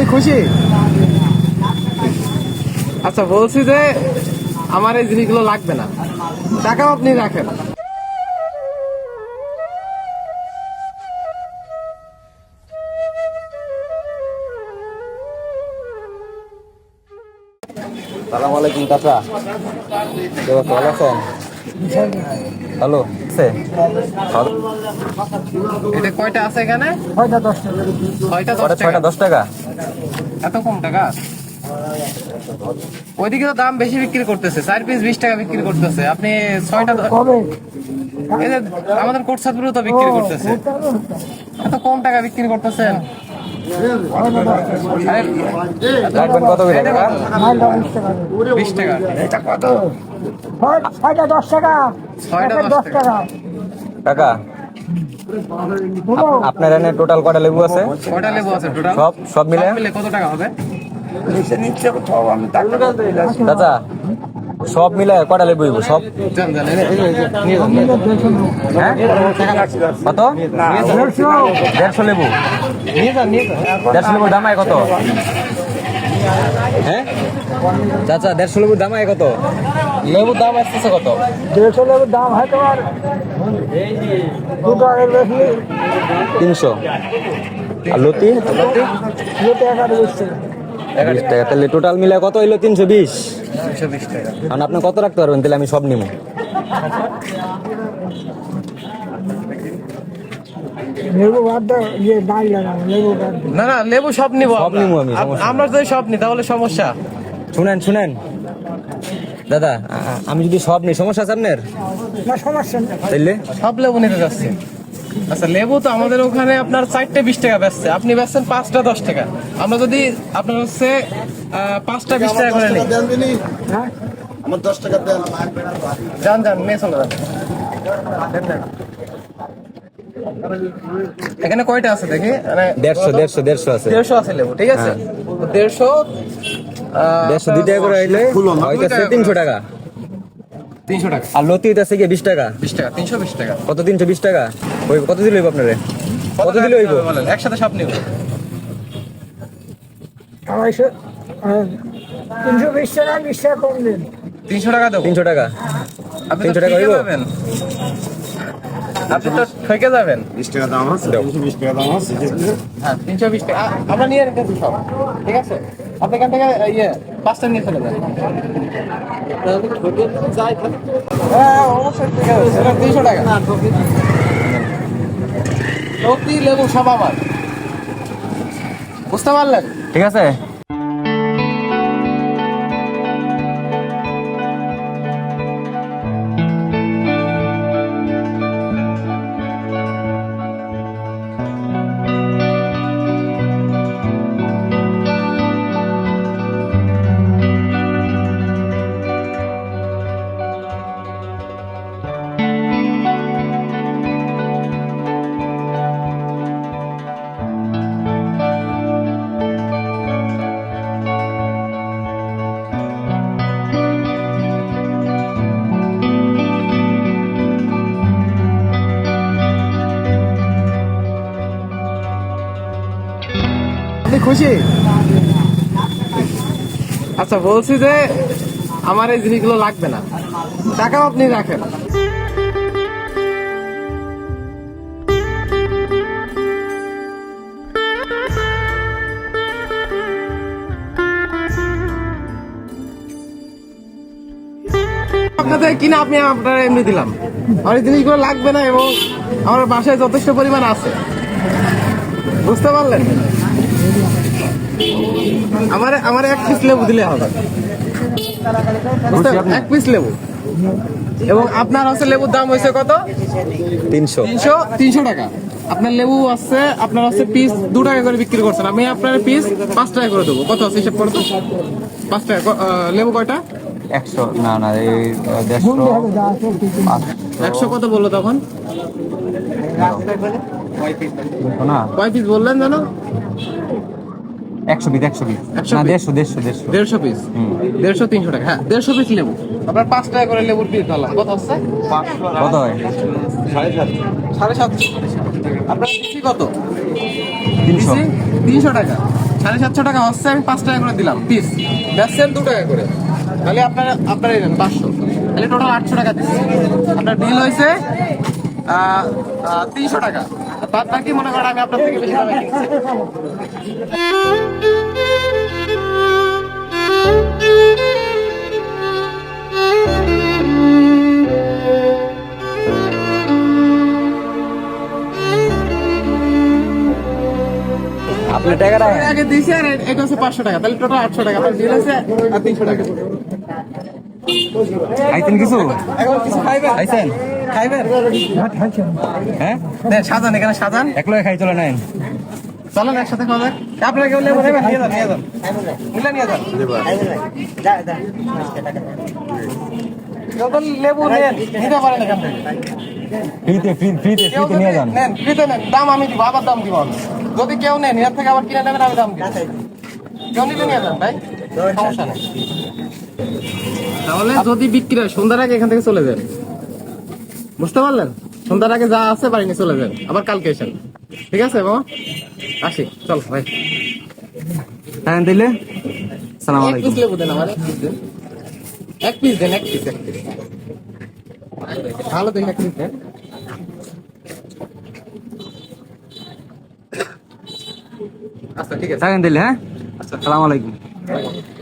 আপনি খুশি? আচ্ছা বলছি যে আমার এই জিনিসগুলো লাগবে না। টাকাও আপনি রাখেন। সালাম আলাইকুম চাচা। কি ভালো আছেন? হ্যালো এটা কয়টা আছে এখানে? ছয়টা দশ টাকা? ছয়টা দশ টাকা? এত কম টাকা? ওইদিকে তো দাম বেশি বিক্রি করতেছে চার পিস বিশ টাকা বিক্রি করতেছে। আপনি ছয়টা দ- এই যে আমাদের কোটসাদপুরে তো বিক্রি করতেছে। এত কম টাকা বিক্রি করতেছেন? কত টাকা। বিশ ছয়টা দশ টাকা। ছয়টা দশ দশ টাকা। টাকা। আপ- আপনার এনে টোটাল কটা লেবু আছে? কটা লেবু আছে টোটাল সব সব মিলে? কত টাকা হবে? চাচা সব মিলে কটা লেবু হইব? সব। হ্যাঁ? কত? দেড়শো লেবু। দেড়শো লেবুর দাম কত? হ্যাঁ? চাচা দেড়শো লেবুর দাম আয় কত? লেবুর দাম আসতেছে কত? দেড়শো লেবুর দাম হয় তোমার তিনশো। আর লতি? টাকার বেশি। বিশ। টাকা তাহলে টোটাল মিলে কত হইল? তিনশো বিশ। দুশো বিশ টাকা। কারণ আপনি কত রাখতে পারবেন? তাহলে আমি সব নিব। লেবু বাদ দাও ইয়ে না না লেবু সব নিব সব। নিবো আমি, আমরা যদি সব নিই তাহলে সমস্যা। শুনেন শুনেন। দাদা আমি যদি সব নিই সমস্যা আছে আপনার? না সমস্যা তাইলে? সব লেবু নিতে যাচ্ছে। আচ্ছা লেবু তো আমাদের ওখানে আপনার চারটে বিশ টাকা বেচছে। আপনি বেচছেন পাঁচটা দশ টাকা। আমরা যদি আপনার হচ্ছে পাঁচটা বিশ টাকা করে নিই হ্যাঁ আমার দশ টাকা দেন। যান যান নিয়ে চলে যান। এখানে কয়টা আছে দেখি? মানে দেড়শো দেড়শো দেড়শো আছে। দেড়শো আছে লেবু ঠিক আছে? দেড়শো দেড়শো দুই টাকা করে আইলে হইতেছে তিনশো টাকা। তিনশো টাকা। আর লতি হইতেছে গিয়ে বিশ টাকা। বিশ টাকা তিনশো বিশ টাকা। কত তিনশো বিশ টাকা? ওই কত দিলে হইব আপনারে? কত দিলে হইব? একসাথে সব নিব। আড়াইশো। তিনশো বিশ টাকা বিশ টাকা কম দিন। তিনশো টাকা দেবো? তিনশো টাকা। আপনি তো 300 টাকা আপনি তো ঠকে যাবেন। বিশ টাকা দাম আছে তিনশো বিশ টাকা দাম আছে হ্যাঁ তিনশো বিশ টাকা। আমরা নিয়ে রেখেছি সব ঠিক আছে? আপনি এখান থেকে ইয়ে পাঁচটা নিয়ে চলে যান। হ্যাঁ অবশ্যই ঠিক আছে। সেটা তিনশো টাকা। লেবু সব আমার। বুঝতে পারলেন? ঠিক আছে? আপনি খুশি? আচ্ছা বলছি যে আমার এই জিনিসগুলো লাগবে না। টাকাও আপনি রাখেন। আপনাদের কিনা আপনি আপনার এমনি দিলাম। আমার এই জিনিসগুলো লাগবে না এবং আমার বাসায় যথেষ্ট পরিমাণ আছে। বুঝতে পারলেন? আমার আমার এক পিস লেবু দিলে হবে। এক পিস লেবু। এবং আপনার হচ্ছে লেবুর দাম হয়েছে কত? তিনশো। তিনশো তিনশো টাকা। আপনার লেবু আছে আপনার হচ্ছে পিস দু টাকা করে বিক্রি করছেন। আমি আপনার পিস পাঁচ টাকা করে দেবো। কত আছে হিসাব করো তো? পাঁচ টাকা। লেবু কয়টা? একশো না না এই একশো কত বলল তখন? না। কয় পিস বললেন জানো একশো পিস একশো পিস 100 না দেড়শো দেড়শো দেড়শো। দেড়শো পিস দেড়শো তিনশো টাকা। হ্যাঁ দেড়শো পিস লেবু। আপনার পাঁচ টাকা করে লেবুর পিস ধরলাম কত হচ্ছে? কত হয়? সাড়ে সাতশো আপনার পিসি কত? তিনশো। পিসি তিনশো টাকা। সাড়ে সাতশো টাকা হচ্ছে আমি পাঁচ টাকা করে দিলাম। পিস বেচছেন দু টাকা করে। তাহলে আপনার আপনার নেন পাঁচশো। তাহলে টোটাল আটশো টাকা দিচ্ছি। আপনার বিল হয়েছে তিনশো টাকা। বাদ বাকি মনে করেন আমি আপনার থেকে বেশি দামে কিনছি টাকাটা এর আগে দিয়েছি আর এটা হচ্ছে পাঁচশো টাকা। তাহলে টোটাল আটশো টাকা। আপনার বিল হয়েছে আর তিনশো টাকা। খাইছেন কিছু? কিছু খাইবেন? হ্যাঁ নেন সাজান এখানে সাজান। একলাই খাই চলে চলেন একসাথে খাওয়া যাক। আপনারা কেউ লেবু নেবেন নিয়ে যান নিয়ে যান। বুঝলেন নিয়ে যান। কেউ লেবু নেন নিতে পারেন এখান থেকে। ফ্রিতে ফ্রিতে ফ্রিতে যদি নিয়ে যান। নেন ফ্রিতে নেন দাম আমি দিব আবার দাম দিব যদি কেউ নেন এর থেকে আবার কিনে নেবেন আমি দাম দিব। কেউ নিলে নিয়ে যান ভাই। সমস্যা নেই। তাহলে যদি বিক্রি হয় সন্ধ্যার আগে এখান থেকে চলে যান। বুঝতে পারলেন? সন্ধ্যার আগে যা আছে বাড়ি নিয়ে চলে যান। আবার কালকে এসেন ঠিক আছে বাবা? আসি চল ভাই। হ্যাঁ দিলে? সালাম এক আলাইকুম। পিস দেন। এক পিস দেন এক পিস এক পিস। ভালো দেখে এক পিস দেন। আচ্ছা ঠিক আছে। থাকেন দিলে হ্যাঁ? আচ্ছা। সালাম আলাইকুম। Thank you.